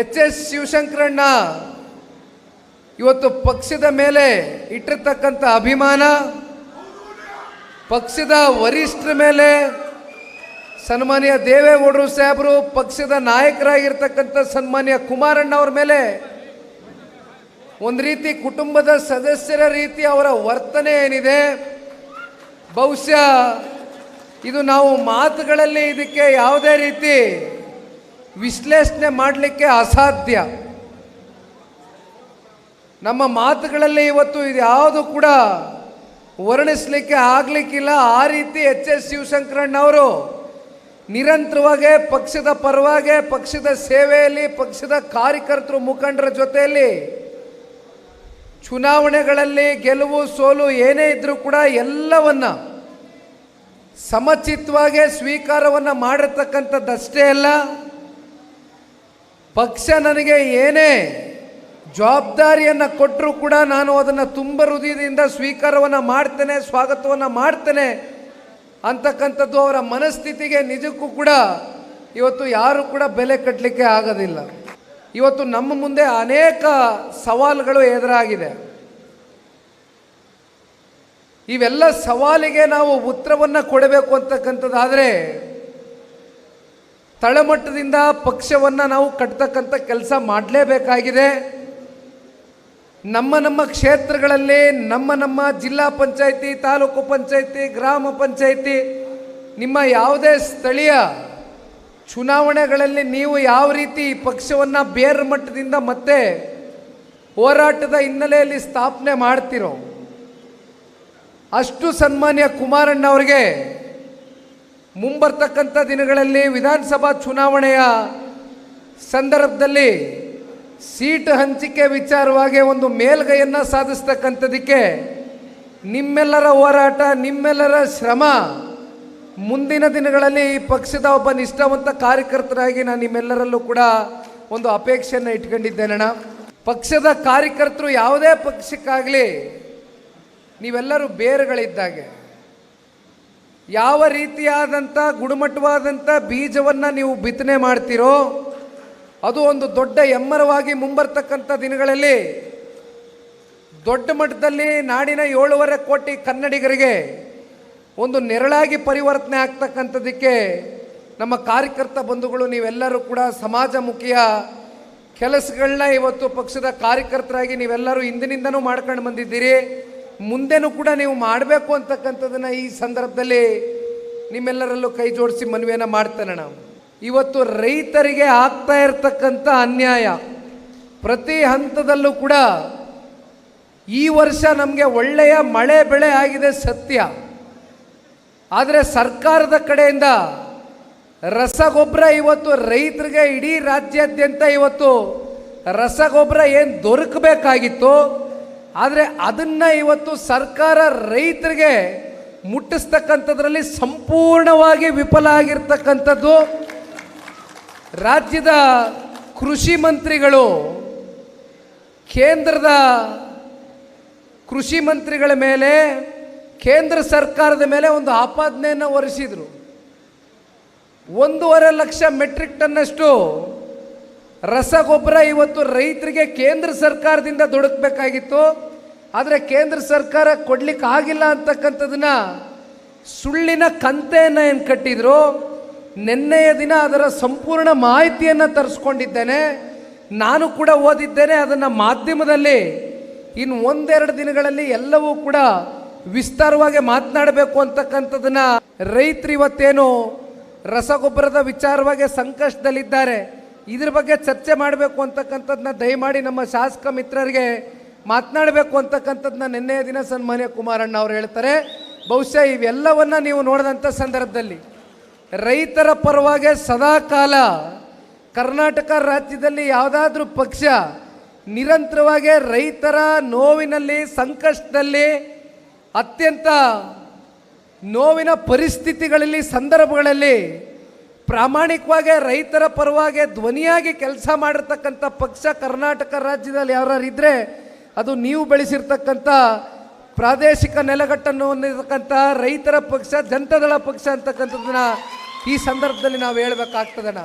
H S ಶಿವಶಂಕರಣ್ಣ, ಇವತ್ತು ಪಕ್ಷದ ಮೇಲೆ ಇಟ್ಟಿರ್ತಕ್ಕಂಥ ಅಭಿಮಾನ, ಪಕ್ಷದ ವರಿಷ್ಠರ ಮೇಲೆ ಸನ್ಮಾನ್ಯ ದೇವೇಗೌಡರು ಸಾಹೇಬರು, ಪಕ್ಷದ ನಾಯಕರಾಗಿರ್ತಕ್ಕಂಥ ಸನ್ಮಾನ್ಯ ಕುಮಾರಣ್ಣ ಅವ್ರ ಮೇಲೆ ಒಂದು ರೀತಿ ಕುಟುಂಬದ ಸದಸ್ಯರ ರೀತಿ ಅವರ ವರ್ತನೆ ಏನಿದೆ, ಬಹುಶಃ ಇದು ನಾವು ಮಾತುಗಳಲ್ಲಿ ಇದಕ್ಕೆ ಯಾವುದೇ ರೀತಿ ವಿಶ್ಲೇಷಣೆ ಮಾಡಲಿಕ್ಕೆ ಅಸಾಧ್ಯ. ನಮ್ಮ ಮಾತುಗಳಲ್ಲಿ ಇವತ್ತು ಇದು ಯಾವುದು ಕೂಡ ವರ್ಣಿಸ್ಲಿಕ್ಕೆ ಆಗಲಿಕ್ಕಿಲ್ಲ. ಆ ರೀತಿ ಎಚ್ ಎಸ್ ಶಿವಶಂಕರಣ್ಣ ಅವರು ನಿರಂತರವಾಗಿ ಪಕ್ಷದ ಪರವಾಗಿ ಪಕ್ಷದ ಸೇವೆಯಲ್ಲಿ, ಪಕ್ಷದ ಕಾರ್ಯಕರ್ತರು ಮುಖಂಡರ ಜೊತೆಯಲ್ಲಿ ಚುನಾವಣೆಗಳಲ್ಲಿ ಗೆಲುವು ಸೋಲು ಏನೇ ಇದ್ರೂ ಕೂಡ ಎಲ್ಲವನ್ನ ಸಮಚಿತ್ತವಾಗಿ ಸ್ವೀಕಾರವನ್ನು ಮಾಡಿರ್ತಕ್ಕಂಥದ್ದಷ್ಟೇ ಅಲ್ಲ. ಪಕ್ಷ ನನಗೆ ಏನೇ ಜವಾಬ್ದಾರಿಯನ್ನು ಕೊಟ್ಟರೂ ಕೂಡ ನಾನು ಅದನ್ನು ತುಂಬ ಹೃದಯದಿಂದ ಸ್ವೀಕಾರವನ್ನು ಮಾಡ್ತೇನೆ, ಸ್ವಾಗತವನ್ನು ಮಾಡ್ತೇನೆ ಅಂತಕ್ಕಂಥದ್ದು ಅವರ ಮನಸ್ಥಿತಿಗೆ ನಿಜಕ್ಕೂ ಕೂಡ ಇವತ್ತು ಯಾರು ಕೂಡ ಬೆಲೆ ಕಟ್ಟಲಿಕ್ಕೆ ಆಗೋದಿಲ್ಲ. ಇವತ್ತು ನಮ್ಮ ಮುಂದೆ ಅನೇಕ ಸವಾಲುಗಳು ಎದುರಾಗಿದೆ. ಇವೆಲ್ಲ ಸವಾಲಿಗೆ ನಾವು ಉತ್ತರವನ್ನು ಕೊಡಬೇಕು ಅಂತಕ್ಕಂಥದ್ದಾದರೆ ತಳಮಟ್ಟದಿಂದ ಪಕ್ಷವನ್ನು ನಾವು ಕಟ್ತಕ್ಕಂಥ ಕೆಲಸ ಮಾಡಲೇಬೇಕಾಗಿದೆ. ನಮ್ಮ ನಮ್ಮ ಕ್ಷೇತ್ರಗಳಲ್ಲಿ, ನಮ್ಮ ನಮ್ಮ ಜಿಲ್ಲಾ ಪಂಚಾಯಿತಿ, ತಾಲೂಕು ಪಂಚಾಯಿತಿ, ಗ್ರಾಮ ಪಂಚಾಯಿತಿ, ನಿಮ್ಮ ಯಾವುದೇ ಸ್ಥಳೀಯ ಚುನಾವಣೆಗಳಲ್ಲಿ ನೀವು ಯಾವ ರೀತಿ ಪಕ್ಷವನ್ನು ಬೇರೆ ಮಟ್ಟದಿಂದ ಮತ್ತೆ ಹೋರಾಟದ ಹಿನ್ನೆಲೆಯಲ್ಲಿ ಸ್ಥಾಪನೆ ಮಾಡ್ತಿರೋ, ಅಷ್ಟು ಸನ್ಮಾನ್ಯ ಕುಮಾರಣ್ಣ ಅವರಿಗೆ ಮುಂಬರ್ತಕ್ಕಂಥ ದಿನಗಳಲ್ಲಿ ವಿಧಾನಸಭಾ ಚುನಾವಣೆಯ ಸಂದರ್ಭದಲ್ಲಿ ಸೀಟ್ ಹಂಚಿಕೆ ವಿಚಾರವಾಗಿ ಒಂದು ಮೇಲ್ಗೈಯನ್ನು ಸಾಧಿಸ್ತಕ್ಕಂಥದಕ್ಕೆ ನಿಮ್ಮೆಲ್ಲರ ಹೋರಾಟ, ನಿಮ್ಮೆಲ್ಲರ ಶ್ರಮ ಮುಂದಿನ ದಿನಗಳಲ್ಲಿ ಈ ಪಕ್ಷದ ಒಬ್ಬ ನಿಷ್ಠಾವಂತ ಕಾರ್ಯಕರ್ತರಾಗಿ ನಾನು ನಿಮ್ಮೆಲ್ಲರಲ್ಲೂ ಕೂಡ ಒಂದು ಅಪೇಕ್ಷೆಯನ್ನು ಇಟ್ಕೊಂಡಿದ್ದೇನಣ್ಣ ಪಕ್ಷದ ಕಾರ್ಯಕರ್ತರು ಯಾವುದೇ ಪಕ್ಷಕ್ಕಾಗಲಿ ನೀವೆಲ್ಲರೂ ಬೇರುಗಳಿದ್ದಾಗೆ ಯಾವ ರೀತಿಯಾದಂಥ ಗುಣಮಟ್ಟವಾದಂಥ ಬೀಜವನ್ನು ನೀವು ಬಿತ್ತನೆ ಮಾಡ್ತೀರೋ, ಅದು ಒಂದು ದೊಡ್ಡ ಎಮ್ಮರವಾಗಿ ಮುಂಬರ್ತಕ್ಕಂಥ ದಿನಗಳಲ್ಲಿ ದೊಡ್ಡ ಮಟ್ಟದಲ್ಲಿ ನಾಡಿನ ಏಳುವರೆ ಕೋಟಿ ಕನ್ನಡಿಗರಿಗೆ ಒಂದು ನೆರಳಾಗಿ ಪರಿವರ್ತನೆ ಆಗ್ತಕ್ಕಂಥದ್ದಕ್ಕೆ ನಮ್ಮ ಕಾರ್ಯಕರ್ತ ಬಂಧುಗಳು, ನೀವೆಲ್ಲರೂ ಕೂಡ ಸಮಾಜಮುಖಿಯ ಕೆಲಸಗಳನ್ನ ಇವತ್ತು ಪಕ್ಷದ ಕಾರ್ಯಕರ್ತರಾಗಿ ನೀವೆಲ್ಲರೂ ಹಿಂದಿನಿಂದನೂ ಮಾಡ್ಕೊಂಡು ಬಂದಿದ್ದೀರಿ. ಮುಂದೆನೂ ಕೂಡ ನೀವು ಮಾಡಬೇಕು ಅಂತಕ್ಕಂಥದ್ದನ್ನು ಈ ಸಂದರ್ಭದಲ್ಲಿ ನಿಮ್ಮೆಲ್ಲರಲ್ಲೂ ಕೈ ಜೋಡಿಸಿ ಮನವಿಯನ್ನು ಮಾಡ್ತೇನೆ ನಾವು ಇವತ್ತು ರೈತರಿಗೆ ಆಗ್ತಾ ಇರತಕ್ಕಂಥ ಅನ್ಯಾಯ ಪ್ರತಿ ಹಂತದಲ್ಲೂ ಕೂಡ ಈ ವರ್ಷ ನಮಗೆ ಒಳ್ಳೆಯ ಮಳೆ ಬೆಳೆ ಆಗಿದೆ ಸತ್ಯ. ಆದರೆ ಸರ್ಕಾರದ ಕಡೆಯಿಂದ ರಸಗೊಬ್ಬರ ಇವತ್ತು ರೈತರಿಗೆ ಇಡೀ ರಾಜ್ಯಾದ್ಯಂತ ಇವತ್ತು ರಸಗೊಬ್ಬರ ಏನು ದೊರಕಬೇಕಾಗಿತ್ತು? ಆದರೆ ಅದನ್ನು ಇವತ್ತು ಸರ್ಕಾರ ರೈತರಿಗೆ ಮುಟ್ಟಿಸ್ತಕ್ಕಂಥದ್ರಲ್ಲಿ ಸಂಪೂರ್ಣವಾಗಿ ವಿಫಲ ಆಗಿರ್ತಕ್ಕಂಥದ್ದು ರಾಜ್ಯದ ಕೃಷಿ ಮಂತ್ರಿಗಳು, ಕೇಂದ್ರದ ಕೃಷಿ ಮಂತ್ರಿಗಳ ಮೇಲೆ, ಕೇಂದ್ರ ಸರ್ಕಾರದ ಮೇಲೆ ಒಂದು ಆಪಾದನೆಯನ್ನು ಹೊರಿಸಿದರು ಒಂದೂವರೆ ಲಕ್ಷ ಮೆಟ್ರಿಕ್ ಟನ್ನಷ್ಟು ರಸಗೊಬ್ಬರ ಇವತ್ತು ರೈತರಿಗೆ ಕೇಂದ್ರ ಸರ್ಕಾರದಿಂದ ದೊಡಕಬೇಕಾಗಿತ್ತು ಆದರೆ ಕೇಂದ್ರ ಸರ್ಕಾರ ಕೊಡ್ಲಿಕ್ಕೆ ಆಗಿಲ್ಲ ಅಂತಕ್ಕಂಥದನ್ನ ಸುಳ್ಳಿನ ಕಂತೆಯನ್ನು ಏನು ಕಟ್ಟಿದ್ರು? ನಿನ್ನೆಯ ದಿನ ಅದರ ಸಂಪೂರ್ಣ ಮಾಹಿತಿಯನ್ನು ತರಿಸ್ಕೊಂಡಿದ್ದೇನೆ. ನಾನು ಕೂಡ ಓದಿದ್ದೇನೆ, ಅದನ್ನು ಮಾಧ್ಯಮದಲ್ಲಿ ಇನ್ನು ಒಂದೆರಡು ದಿನಗಳಲ್ಲಿ ಎಲ್ಲವೂ ಕೂಡ ವಿಸ್ತಾರವಾಗಿ ಮಾತನಾಡಬೇಕು ಅಂತಕ್ಕಂಥದನ್ನ ರೈತರು ಇವತ್ತೇನು ರಸಗೊಬ್ಬರದ ವಿಚಾರವಾಗಿ ಸಂಕಷ್ಟದಲ್ಲಿದ್ದಾರೆ. ಇದ್ರ ಬಗ್ಗೆ ಚರ್ಚೆ ಮಾಡಬೇಕು ಅಂತಕ್ಕಂಥದ್ದನ್ನ ದಯಮಾಡಿ ನಮ್ಮ ಶಾಸಕ ಮಿತ್ರರಿಗೆ ಮಾತನಾಡಬೇಕು ಅಂತಕ್ಕಂಥದ್ದನ್ನ ನಿನ್ನೆಯ ದಿನ ಸನ್ಮಾನ್ಯ ಕುಮಾರಣ್ಣ ಅವರು ಹೇಳ್ತಾರೆ. ಬಹುಶಃ ಇವೆಲ್ಲವನ್ನ ನೀವು ನೋಡಿದಂಥ ಸಂದರ್ಭದಲ್ಲಿ ರೈತರ ಪರವಾಗಿ ಸದಾಕಾಲ ಕರ್ನಾಟಕ ರಾಜ್ಯದಲ್ಲಿ ಯಾವುದಾದ್ರೂ ಪಕ್ಷ ನಿರಂತರವಾಗಿ ರೈತರ ನೋವಿನಲ್ಲಿ, ಸಂಕಷ್ಟದಲ್ಲಿ, ಅತ್ಯಂತ ನೋವಿನ ಪರಿಸ್ಥಿತಿಗಳಲ್ಲಿ, ಸಂದರ್ಭಗಳಲ್ಲಿ ಪ್ರಾಮಾಣಿಕವಾಗಿ ರೈತರ ಪರವಾಗಿ ಧ್ವನಿಯಾಗಿ ಕೆಲಸ ಮಾಡಿರ್ತಕ್ಕಂಥ ಪಕ್ಷ ಕರ್ನಾಟಕ ರಾಜ್ಯದಲ್ಲಿ ಯಾರ್ಯಾರು ಇದ್ದರೆ ಅದು ನೀವು ಬೆಳೆಸಿರ್ತಕ್ಕಂಥ ಪ್ರಾದೇಶಿಕ ನೆಲಗಟ್ಟನ್ನು ಹೊಂದಿರತಕ್ಕಂಥ ರೈತರ ಪಕ್ಷ, ಜನತಾದಳ ಪಕ್ಷ ಅಂತಕ್ಕಂಥದ್ದನ್ನ ಈ ಸಂದರ್ಭದಲ್ಲಿ ನಾವು ಹೇಳ್ಬೇಕಾಗ್ತದಣ್ಣ.